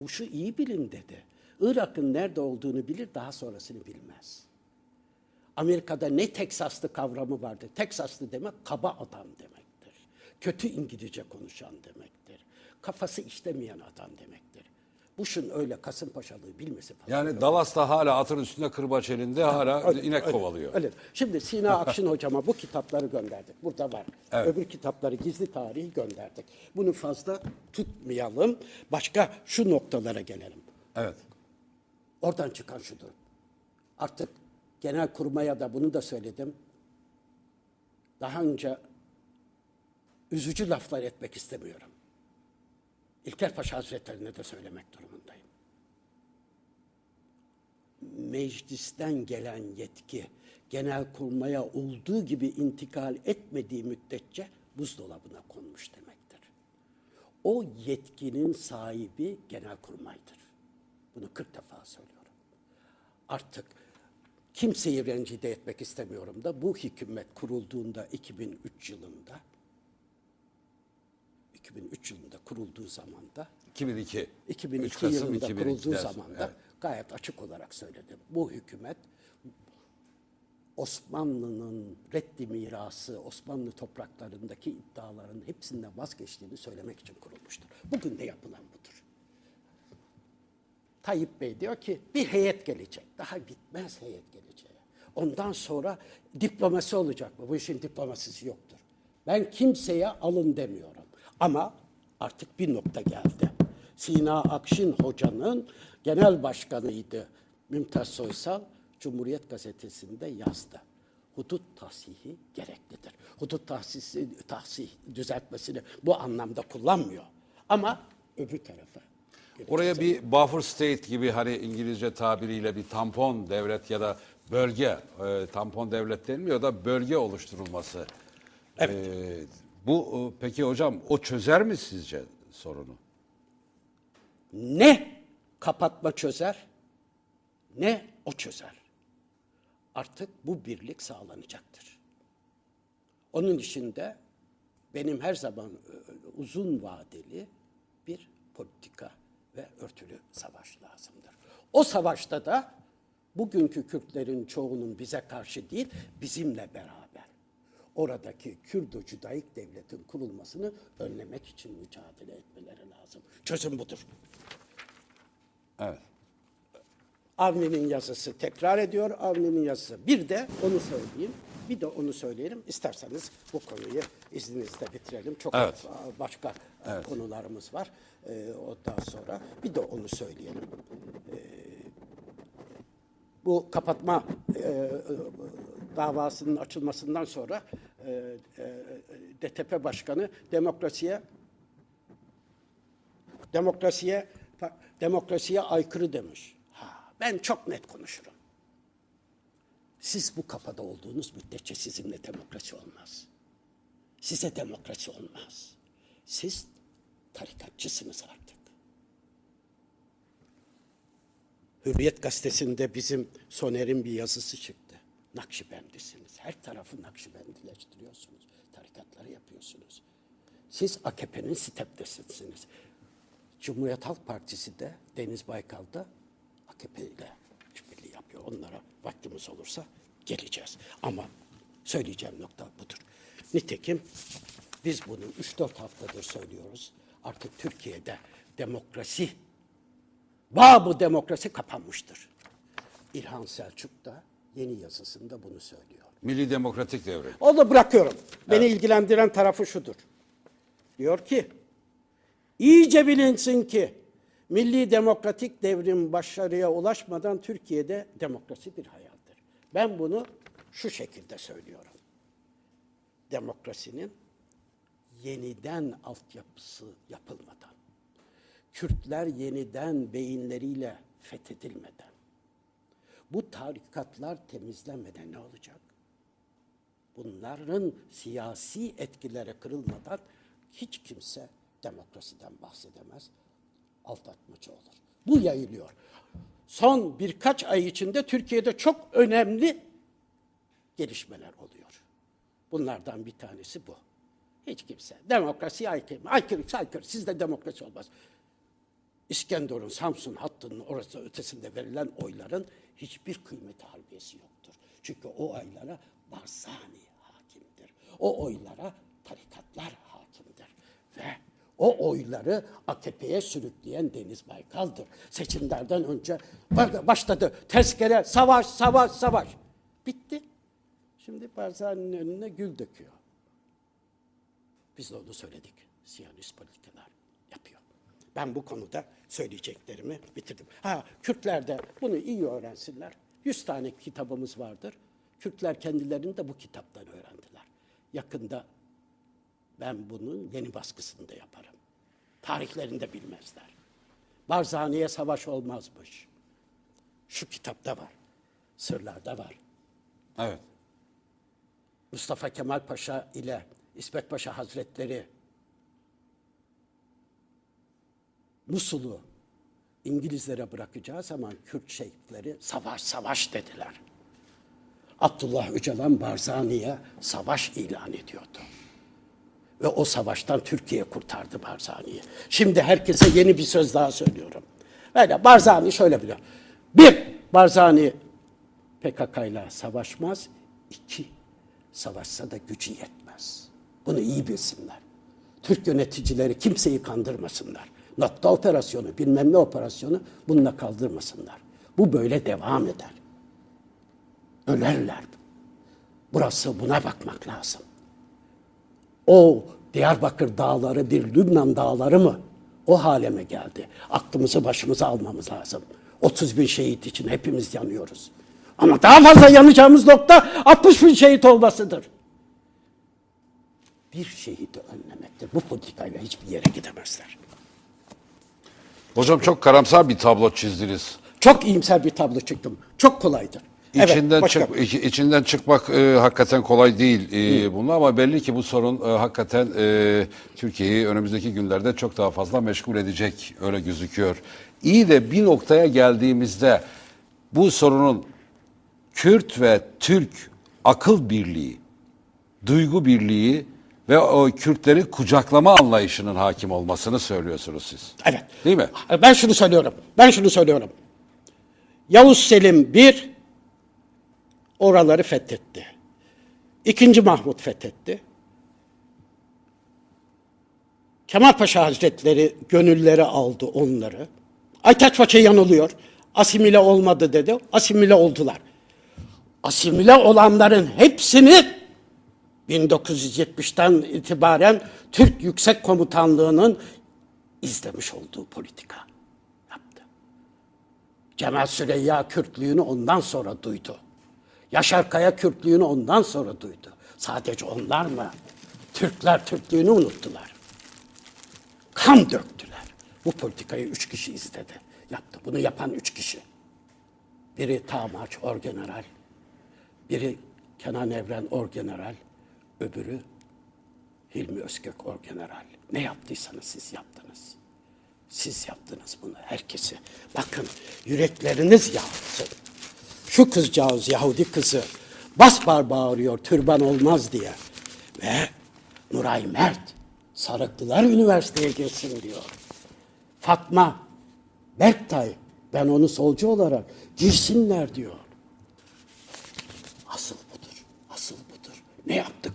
Bu şu iyi bilin dedi. Irak'ın nerede olduğunu bilir, daha sonrasını bilmez. Amerika'da ne Teksaslı kavramı vardı. Teksaslı demek kaba adam demektir. Kötü İngilizce konuşan demektir. Kafası işlemeyen adam demektir. Bush'un öyle Kasımpaşalığı bilmesi falan. Yani Dallas'ta hala atın üstünde kırbaç elinde hala Öyle, inek öyle, kovalıyor. Öyle. Şimdi Sina Akşin hocama bu kitapları gönderdik. Burada var. Evet. Öbür kitapları gizli tarihi gönderdik. Bunu fazla tutmayalım. Başka şu noktalara gelelim. Evet. Oradan çıkan şudur. Artık genel kurmaya da bunu da söyledim. Daha önce üzücü laflar etmek istemiyorum. İlker Paşa Hazretlerine de söylemek durumundayım. Meclisten gelen yetki genel kurmaya olduğu gibi intikal etmediği müddetçe buzdolabına konmuş demektir. O yetkinin sahibi genel kurmaydır. Bunu 40 defa söylüyorum. Artık kimseyi rencide etmek istemiyorum da bu hükümet kurulduğunda 2003 yılında 2003 yılında kurulduğu zamanda 2002. 2002 3 Kasım yılında 2002 kurulduğu dersin. zamanda Evet. gayet açık olarak söyledim. Bu hükümet Osmanlı'nın reddi mirası, Osmanlı topraklarındaki iddiaların hepsinden vazgeçtiğini söylemek için kurulmuştur. Bugün de yapılan budur. Tayyip Bey diyor ki bir heyet gelecek. Daha bitmez heyet geleceği. Ondan sonra diplomasi olacak mı? Bu işin diplomasisi yoktur. Ben kimseye alın demiyorum. Ama artık bir nokta geldi. Sina Akşin hocanın genel başkanıydı Mümtaz Soysal. Cumhuriyet Gazetesi'nde yazdı. Hudut tahsihi gereklidir. Hudut tahsisi, tahsih düzeltmesini bu anlamda kullanmıyor. Ama öbür tarafa Oraya bir buffer state gibi hani İngilizce tabiriyle bir tampon devlet ya da bölge, e, tampon devlet denmiyor da bölge oluşturulması. Evet. Bu e, peki hocam o çözer mi sizce sorunu? ne kapatma çözer ne o çözer. Artık bu birlik sağlanacaktır. Onun içinde benim her zaman e, uzun vadeli bir politika ve örtülü savaş lazımdır. O savaşta da bugünkü Kürtlerin çoğunun bize karşı değil, bizimle beraber oradaki Kürdo Cüdaik devletin kurulmasını önlemek için mücadele etmeleri lazım. Çözüm budur. Evet. Avni'nin yazısı tekrar ediyor. Avni'nin yazısı. Bir de onu söyleyeyim. Bir de onu söyleyelim. İsterseniz bu konuyu izninizle bitirelim. Çok Evet. başka e, konularımız var. Ee, ondan sonra bir de onu söyleyelim. Ee, bu kapatma e, davasının açılmasından sonra e, e, DTP Başkanı demokrasiye demokrasiye demokrasiye aykırı demiş. Ha, ben çok net konuşurum. Siz bu kafada olduğunuz müddetçe sizinle demokrasi olmaz. Size demokrasi olmaz. Siz tarikatçısınız artık. Hürriyet gazetesinde bizim Soner'in bir yazısı çıktı. Nakşibendisiniz. Her tarafı Nakşibendileştiriyorsunuz. Tarikatları yapıyorsunuz. Siz AKP'nin stepdesisiniz. Cumhuriyet Halk Partisi de Deniz Baykal'da AKP ile işbirliği yapıyor. Onlara vaktimiz olursa geleceğiz. Ama söyleyeceğim nokta budur. Nitekim biz bunu 3-4 haftadır söylüyoruz. Artık Türkiye'de demokrasi, Babı demokrasi kapanmıştır. İlhan Selçuk da yeni yazısında bunu söylüyor. Milli Demokratik Devlet. Onu bırakıyorum. Beni ilgilendiren tarafı şudur. Diyor ki, iyice bilinsin ki milli demokratik devrim başarıya ulaşmadan Türkiye'de demokrasi bir hayaldir. Ben bunu şu şekilde söylüyorum. Demokrasinin yeniden altyapısı yapılmadan, Kürtler yeniden beyinleriyle fethedilmeden, bu tarikatlar temizlenmeden ne olacak? bunların siyasi etkileri kırılmadan hiç kimse demokrasiden bahsedemez. Aldatmaca olur. Bu yayılıyor. Son birkaç ay içinde Türkiye'de çok önemli gelişmeler oluyor. Bunlardan bir tanesi bu. Hiç kimse demokrasiye aykırı, aykırı, aykırı. Sizde demokrasi olmaz. İskenderun, Samsun hattının orası ötesinde verilen oyların hiçbir kıymeti harbiyesi yoktur. Çünkü o oylara Barzani hakimdir. O oylara tarikatlar hakimdir. Ve o oyları AKP'ye sürükleyen Deniz Baykal'dır. Seçimlerden önce başladı. Tezkere, savaş, savaş, savaş. Bitti. Şimdi Barzani'nin önüne gül döküyor. Biz de onu söyledik. Siyanist politikalar yapıyor. Ben bu konuda söyleyeceklerimi bitirdim. Ha Kürtler de bunu iyi öğrensinler. Yüz tane kitabımız vardır. Kürtler kendilerini de bu kitaptan öğrendiler. Yakında ben bunun yeni baskısını da yaparım. Tarihlerini de bilmezler. Barzani'ye savaş olmazmış. Şu kitapta var. Sırlarda var. Evet. Mustafa Kemal Paşa ile İsmet Paşa Hazretleri Musul'u İngilizlere bırakacağı zaman Kürt şeyhleri savaş savaş dediler. Abdullah Öcalan Barzani'ye savaş ilan ediyordu. Ve o savaştan Türkiye kurtardı Barzani'yi. Şimdi herkese yeni bir söz daha söylüyorum. Böyle Barzani şöyle biliyor. Bir, Barzani PKK ile savaşmaz. İki, savaşsa da gücü yetmez. Bunu iyi bilsinler. Türk yöneticileri kimseyi kandırmasınlar. Nokta operasyonu, bilmem ne operasyonu bununla kaldırmasınlar. Bu böyle devam eder. Ölerler. Burası buna bakmak lazım. O Diyarbakır dağları bir Lübnan dağları mı? O hale mi geldi? Aklımızı başımıza almamız lazım. 30 bin şehit için hepimiz yanıyoruz. Ama daha fazla yanacağımız nokta 60 bin şehit olmasıdır. Bir şehidi önlemektir. Bu politikayla hiçbir yere gidemezler. Hocam çok karamsar bir tablo çizdiniz. Çok iyimser bir tablo çıktım. Çok kolaydır. İçinden, başka- çık, içinden çıkmak e, hakikaten kolay değil e, bunun ama belli ki bu sorun e, hakikaten e, Türkiye'yi önümüzdeki günlerde çok daha fazla meşgul edecek öyle gözüküyor. İyi de bir noktaya geldiğimizde bu sorunun Kürt ve Türk akıl birliği, duygu birliği ve o Kürtleri kucaklama anlayışının hakim olmasını söylüyorsunuz siz. Evet. Değil mi? Ben şunu söylüyorum. Ben şunu söylüyorum. Yavuz Selim bir oraları fethetti. İkinci Mahmut fethetti. Kemal Paşa Hazretleri gönülleri aldı onları. Aytaç Paşa yanılıyor. Asimile olmadı dedi. Asimile oldular. Asimile olanların hepsini 1970'ten itibaren Türk Yüksek Komutanlığı'nın izlemiş olduğu politika yaptı. Cemal Süreyya Kürtlüğünü ondan sonra duydu. Yaşar Kaya Kürtlüğünü ondan sonra duydu. Sadece onlar mı? Türkler Türklüğünü unuttular. Kan döktüler. Bu politikayı üç kişi izledi. Yaptı. Bunu yapan üç kişi. Biri Tamaç Orgeneral, biri Kenan Evren Orgeneral, öbürü Hilmi Özkök Orgeneral. Ne yaptıysanız siz yaptınız. Siz yaptınız bunu herkesi. Bakın yürekleriniz yansın. Şu kızcağız Yahudi kızı bas bar bağırıyor türban olmaz diye. Ve Nuray Mert Sarıklılar Üniversiteye girsin diyor. Fatma Berktay ben onu solcu olarak girsinler diyor. Asıl budur. Asıl budur. Ne yaptık?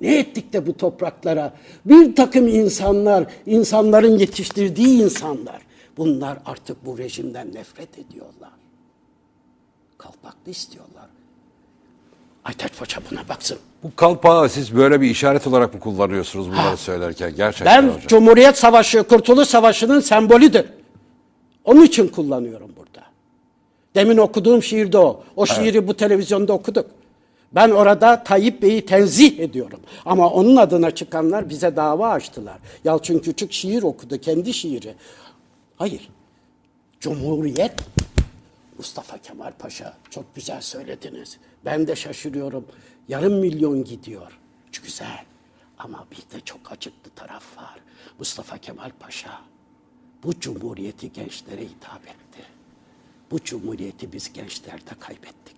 Ne ettik de bu topraklara? Bir takım insanlar, insanların yetiştirdiği insanlar. Bunlar artık bu rejimden nefret ediyorlar. Kalpaklı istiyorlar. Aytaç Paşa buna baksın. Bu kalpağı siz böyle bir işaret olarak mı kullanıyorsunuz bunları söylerken? Gerçekten Ben hocam. Cumhuriyet Savaşı, Kurtuluş Savaşı'nın sembolüdür. Onun için kullanıyorum burada. Demin okuduğum şiir de o. O şiiri bu televizyonda okuduk. Ben orada Tayyip Bey'i tenzih ediyorum. Ama onun adına çıkanlar bize dava açtılar. Yalçın Küçük şiir okudu, kendi şiiri. Hayır. Cumhuriyet Mustafa Kemal Paşa çok güzel söylediniz. Ben de şaşırıyorum. Yarım milyon gidiyor. Güzel. Ama bir de çok acıklı taraf var. Mustafa Kemal Paşa bu cumhuriyeti gençlere hitap etti. Bu cumhuriyeti biz gençlerde kaybettik.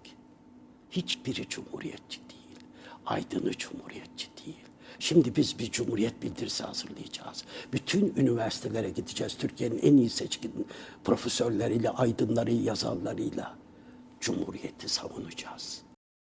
Hiçbiri cumhuriyetçi değil. Aydın'ı cumhuriyetçi değil. Şimdi biz bir cumhuriyet bildirisi hazırlayacağız. Bütün üniversitelere gideceğiz. Türkiye'nin en iyi seçkin profesörleriyle, aydınları, yazarlarıyla cumhuriyeti savunacağız.